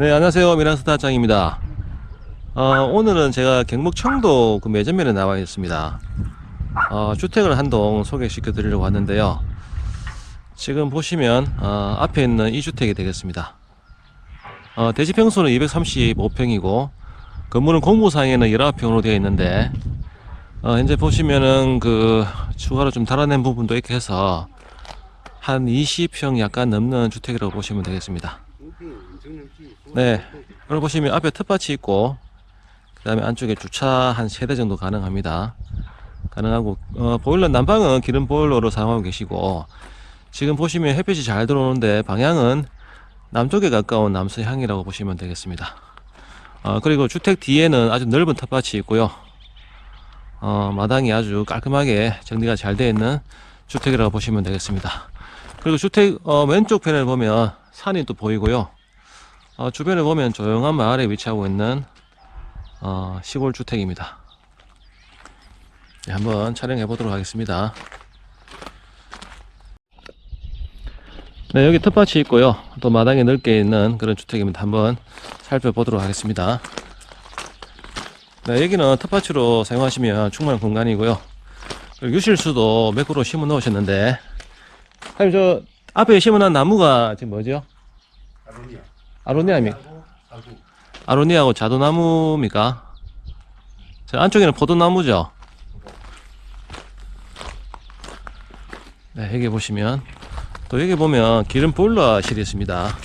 네, 안녕하세요. 미란스타 장입니다. 어, 오늘은 제가 경북 청도 그 매점면에 나와 있습니다. 어, 주택을 한 동 소개시켜 드리려고 왔는데요. 지금 보시면 어, 앞에 있는 이 주택이 되겠습니다. 어, 대지 평수는 235평이고 건물은 공무상에는 19평으로 되어 있는데 어, 현재 보시면은 그 추가로 좀 달아낸 부분도 있게 해서 한 20평 약간 넘는 주택이라고 보시면 되겠습니다. 네. 여기 보시면 앞에 텃밭이 있고 그 다음에 안쪽에 주차 한 세 대 정도 가능합니다. 가능하고 어, 보일러 난방은 기름 보일러로 사용하고 계시고 지금 보시면 햇빛이 잘 들어오는데 방향은 남쪽에 가까운 남서향이라고 보시면 되겠습니다. 어, 그리고 주택 뒤에는 아주 넓은 텃밭이 있고요. 어, 마당이 아주 깔끔하게 정리가 잘 되어 있는 주택이라고 보시면 되겠습니다. 그리고 주택 어, 왼쪽 편을 보면 산이 또 보이고요. 어, 주변을 보면 조용한 마을에 위치하고 있는 어, 시골 주택입니다. 네, 한번 촬영해 보도록 하겠습니다. 네, 여기 텃밭이 있고요. 또 마당이 넓게 있는 그런 주택입니다. 한번 살펴보도록 하겠습니다. 네, 여기는 텃밭으로 사용하시면 충분한 공간이고요. 유실수도 몇 그루 심어 놓으셨는데, 사장님 저 앞에 심어놓은 나무가 지금 뭐죠? 아로니아. 아로니아입니까? 아구. 아로니아하고 자두나무입니까? 저 안쪽에는 포도나무죠? 네, 여기 보시면 또 여기 보면 기름 보일러실이 있습니다.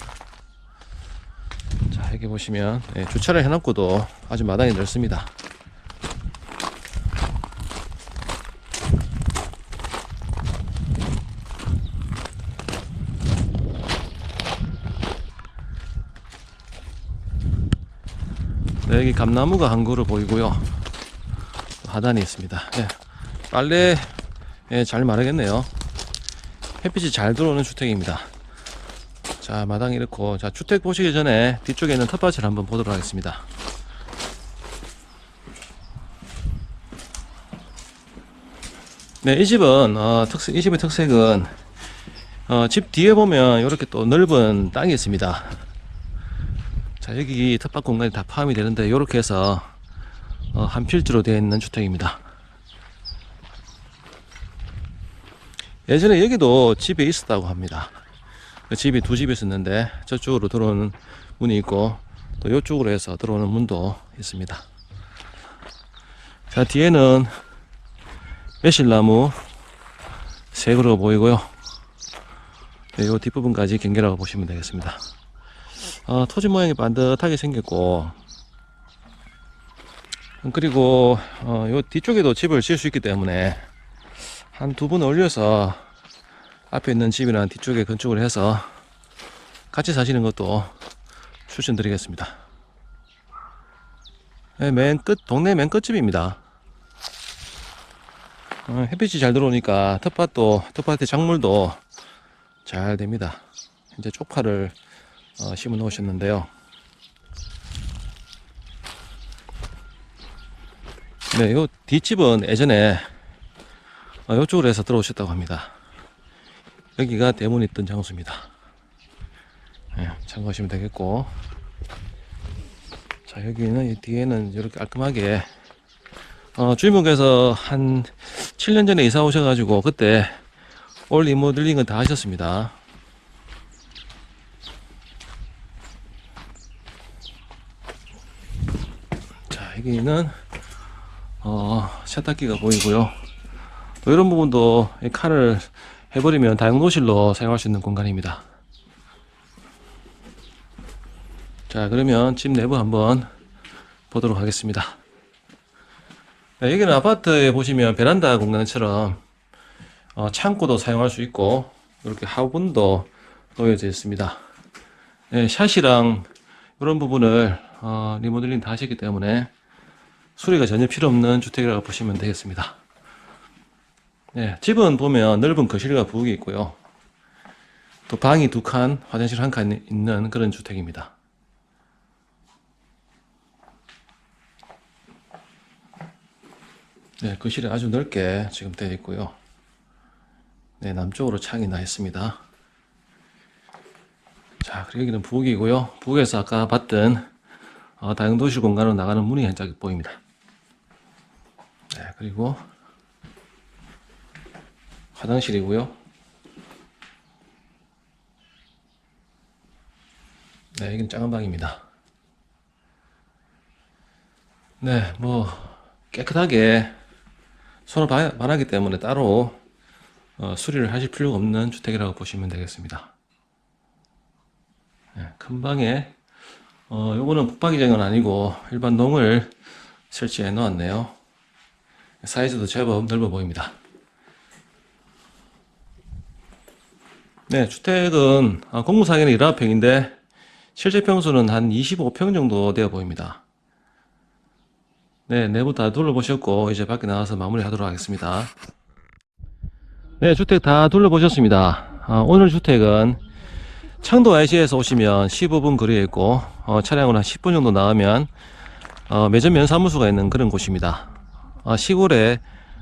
자, 여기 보시면 네, 주차를 해놓고도 아주 마당이 넓습니다. 여기 감나무가 한 그루 보이고요. 하단이 있습니다. 네, 빨래 예, 잘 마르겠네요. 햇빛이 잘 들어오는 주택입니다. 자, 마당이 이렇고, 자, 주택 보시기 전에 뒤쪽에 있는 텃밭을 한번 보도록 하겠습니다. 네, 이 집은, 어, 특색, 이 집의 특색은, 어, 집 뒤에 보면 이렇게 또 넓은 땅이 있습니다. 자, 여기 텃밭 공간이 다 포함이 되는데, 이렇게 해서, 어, 한 필지로 되어 있는 주택입니다. 예전에 여기도 집에 있었다고 합니다. 그 집이 두 집이 있었는데 저쪽으로 들어오는 문이 있고 또 이쪽으로 해서 들어오는 문도 있습니다. 자 뒤에는 매실나무 세 그루 보이고요. 네, 요 뒷부분까지 경계라고 보시면 되겠습니다. 아, 토지 모양이 반듯하게 생겼고 그리고 어, 요 뒤쪽에도 집을 지을 수 있기 때문에 한두분 올려서 앞에 있는 집이랑 뒤쪽에 건축을 해서 같이 사시는 것도 추천드리겠습니다. 네, 맨 끝, 동네 맨 끝집입니다. 어, 햇빛이 잘 들어오니까 텃밭도, 텃밭의 작물도 잘 됩니다. 이제 쪽파를 어, 심어 놓으셨는데요. 네, 요 뒷집은 예전에 어, 이쪽으로 해서 들어오셨다고 합니다. 여기가 대문이 있던 장소입니다. 예, 참고하시면 되겠고. 자, 여기는, 이 뒤에는 이렇게 깔끔하게, 어, 주인분께서 한 7년 전에 이사 오셔가지고, 그때 올 리모델링은 다 하셨습니다. 자, 여기는, 어, 세탁기가 보이고요. 또 이런 부분도 이 칼을 해버리면 다용도실로 사용할 수 있는 공간입니다. 자, 그러면 집 내부 한번 보도록 하겠습니다. 네, 여기는 아파트에 보시면 베란다 공간처럼 어, 창고도 사용할 수 있고 이렇게 화분도 놓여져 있습니다. 네, 샷이랑 이런 부분을 어, 리모델링 다 하셨기 때문에 수리가 전혀 필요 없는 주택이라고 보시면 되겠습니다. 네, 집은 보면 넓은 거실과 부엌이 있고요. 또 방이 두 칸, 화장실 한 칸 있는 그런 주택입니다. 네, 거실이 아주 넓게 지금 되어 있고요. 네, 남쪽으로 창이 나 있습니다. 자, 그리고 여기는 부엌이고요. 부엌에서 아까 봤던 어, 다용도실 공간으로 나가는 문이 한짝 보입니다. 네, 그리고 화장실이고요. 네, 여기는 작은 방입니다. 네, 뭐 깨끗하게 바- 반하기 때문에 따로 어, 수리를 하실 필요가 없는 주택이라고 보시면 되겠습니다. 네, 큰 방에 어, 요거는 북박이장은 아니고 일반 농을 설치해 놓았네요. 사이즈도 제법 넓어 보입니다. 네, 주택은 아, 공무상에는 19평인데 실제 평수는 한 25평 정도 되어 보입니다. 네, 내부 다 둘러보셨고 이제 밖에 나가서 마무리하도록 하겠습니다. 네, 주택 다 둘러보셨습니다. 아, 오늘 주택은 청도 IC에서 오시면 15분 거리에 있고 어, 차량으로 한 10분 정도 나가면 어, 매점 면사무소가 있는 그런 곳입니다. 어, 시골에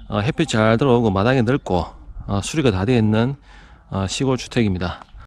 어, 햇빛 잘 들어오고 마당이 넓고 어, 수리가 다 되어 있는 어, 시골 주택입니다.